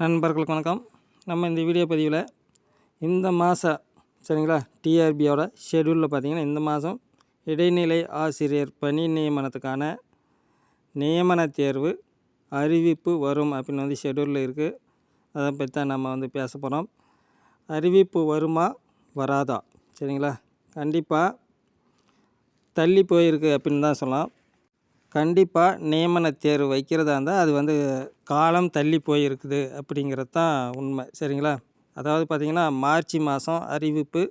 நண்பர்களுக்கு வணக்கம். நம்ம இந்த வீடியோ பதிவில் இந்த மாதம் சரிங்களா டிஆர்பியோட ஷெடியூலில் பார்த்தீங்கன்னா இந்த மாதம் இடைநிலை ஆசிரியர் பணி நியமனத்துக்கான நியமன தேர்வு அறிவிப்பு வரும் அப்படின்னு வந்து ஷெடியூலில் இருக்குது அதை பற்றி தான் நம்ம வந்து பேச போகிறோம் அறிவிப்பு வருமா வராதா சரிங்களா? கண்டிப்பாக தள்ளி போயிருக்கு அப்படின்னு தான் சொல்லலாம். கண்டிப்பாக நியமன தேர்வு வைக்கிறதா இருந்தால் அது வந்து காலம் தள்ளி போயிருக்குது அப்படிங்கிறது தான் உண்மை. சரிங்களா? அதாவது பார்த்திங்கன்னா மார்ச் மாதம் அறிவிப்பு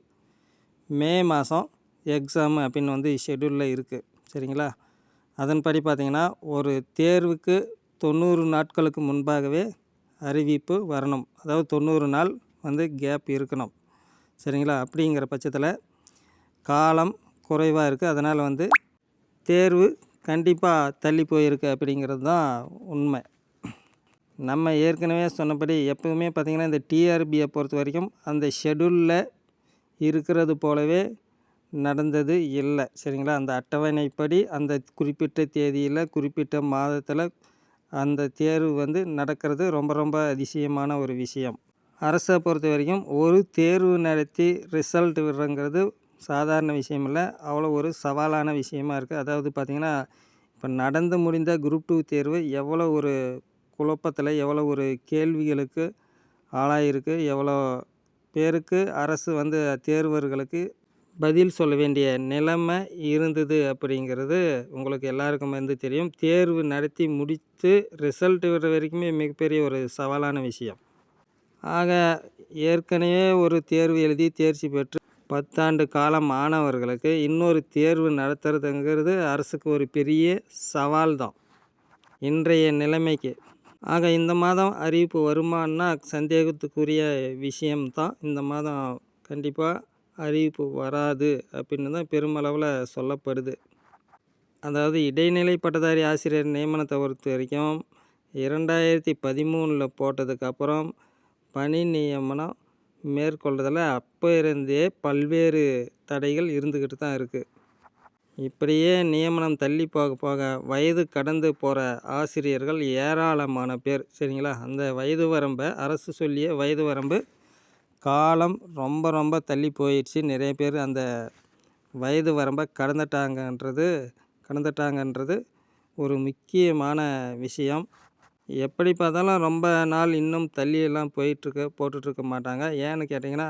மே மாதம் எக்ஸாம் அப்படின்னு வந்து ஷெடியூலில் இருக்குது சரிங்களா? அதன்படி பார்த்திங்கன்னா ஒரு தேர்வுக்கு தொண்ணூறு நாட்களுக்கு முன்பாகவே அறிவிப்பு வரணும். அதாவது தொண்ணூறு நாள் வந்து கேப் இருக்கணும். சரிங்களா? அப்படிங்கிற பட்சத்தில் காலம் குறைவாக இருக்குது அதனால் வந்து தேர்வு கண்டிப்பாக தள்ளி போயிருக்கு அப்படிங்கிறது தான் உண்மை. நம்ம ஏற்கனவே சொன்னபடி எப்பவுமே பார்த்திங்கன்னா இந்த டிஆர்பியை பொறுத்த வரைக்கும் அந்த ஷெடியூலில் இருக்கிறது போலவே நடந்தது இல்லை. சரிங்களா? அந்த அட்டவணைப்படி அந்த குறிப்பிட்ட தேதியில் குறிப்பிட்ட மாதத்தில் அந்த தேர்வு வந்து நடக்கிறது ரொம்ப ரொம்ப அதிசயமான ஒரு விஷயம். அரசை பொறுத்த வரைக்கும் ஒரு தேர்வு நடத்தி ரிசல்ட் விடுறங்கிறது சாதாரண விஷயம் இல்லை. அவ்வளோ ஒரு சவாலான விஷயமா இருக்குது அதாவது பார்த்திங்கன்னா இப்போ நடந்து முடிந்த குரூப் டூ தேர்வு எவ்வளோ ஒரு குழப்பத்தில் எவ்வளோ ஒரு கேள்விகளுக்கு ஆளாயிருக்கு எவ்வளோ பேருக்கு அரசு வந்து தேர்வர்களுக்கு பதில் சொல்ல வேண்டிய நிலைமை இருந்தது அப்படிங்கிறது உங்களுக்கு எல்லாருக்கும் வந்து தெரியும். தேர்வு நடத்தி முடித்து ரிசல்ட் விடுற வரைக்குமே மிகப்பெரிய ஒரு சவாலான விஷயம். ஆக ஏற்கனவே ஒரு தேர்வு எழுதி தேர்ச்சி பெற்று பத்தாண்டு காலம் மாணவர்களுக்கு இன்னொரு தேர்வு நடத்துறதுங்கிறது அரசுக்கு ஒரு பெரிய சவால் தான் இன்றைய நிலைமைக்கு. ஆக இந்த மாதம் அறிவிப்பு வருமானா சந்தேகத்துக்குரிய விஷயம்தான். இந்த மாதம் கண்டிப்பாக அறிவிப்பு வராது அப்படின்னு தான் பெருமளவில் சொல்லப்படுது. அதாவது இடைநிலை பட்டதாரி ஆசிரியர் நியமனத்தை பொறுத்த வரைக்கும் இரண்டாயிரத்தி பதிமூணில் போட்டதுக்கப்புறம் பணி நியமனம் மேற்கொள்றதில் அப்போ இருந்தே பல்வேறு தடைகள் இருந்துக்கிட்டு தான் இருக்குது இப்படியே நியமனம் தள்ளி போக போக வயது கடந்து போகிற ஆசிரியர்கள் ஏராளமான பேர். சரிங்களா? அந்த வயது வரம்பை அரசு சொல்லிய வயது வரம்பு காலம் ரொம்ப ரொம்ப தள்ளி போயிடுச்சு. நிறைய பேர் அந்த வயது வரம்பை கடந்துட்டாங்கன்றது கடந்துட்டாங்கன்றது ஒரு முக்கியமான விஷயம். எப்படி பார்த்தாலும் ரொம்ப நாள் இன்னும் தள்ளியெல்லாம் போயிட்டுருக்க போட்டுட்ருக்க மாட்டாங்க. ஏன்னு கேட்டிங்கன்னா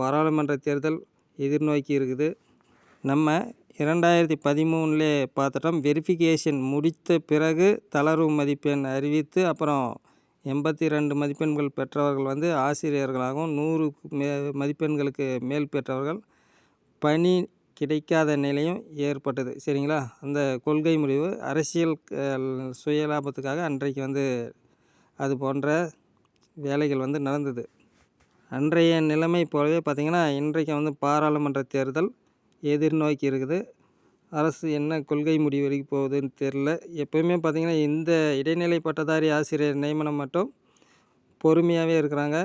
பாராளுமன்ற தேர்தல் எதிர்நோக்கி இருக்குது. நம்ம இரண்டாயிரத்தி பதிமூணுலே பார்த்துட்டோம். வெரிஃபிகேஷன் முடித்த பிறகு தளர்வு மதிப்பெண் அறிவித்து அப்புறம் எண்பத்தி ரெண்டு மதிப்பெண்கள் பெற்றவர்கள் வந்து ஆசிரியர்களாகவும் நூறு மே மதிப்பெண்களுக்கு மேல் பெற்றவர்கள் பணி கிடைக்காத நிலையும் ஏற்பட்டது. சரிங்களா? அந்த கொள்கை முடிவு அரசியல் சுயலாபத்துக்காக அன்றைக்கு வந்து அது போன்ற வேலைகள் வந்து நடந்தது. அன்றைய நிலைமை போலவே பார்த்திங்கன்னா இன்றைக்கு வந்து பாராளுமன்ற தேர்தல் எதிர்நோக்கி இருக்குது. அரசு என்ன கொள்கை முடிவு வரைக்கும் போகுதுன்னு தெரில எப்போயுமே பார்த்திங்கன்னா இந்த இடைநிலை பட்டதாரி ஆசிரியர் நியமனம் மட்டும் பொறுமையாகவே இருக்கிறாங்க.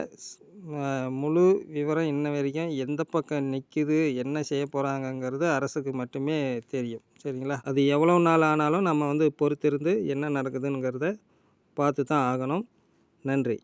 முழு விவரம் இன்ன வரைக்கும் எந்த பக்கம் நிற்கிது என்ன செய்ய போகிறாங்கங்கிறது அரசுக்கு மட்டுமே தெரியும். சரிங்களா? அது எவ்வளோ நாள் ஆனாலும் நம்ம வந்து பொறுத்திருந்து என்ன நடக்குதுங்கிறத பார்த்து தான் ஆகணும். நன்றி.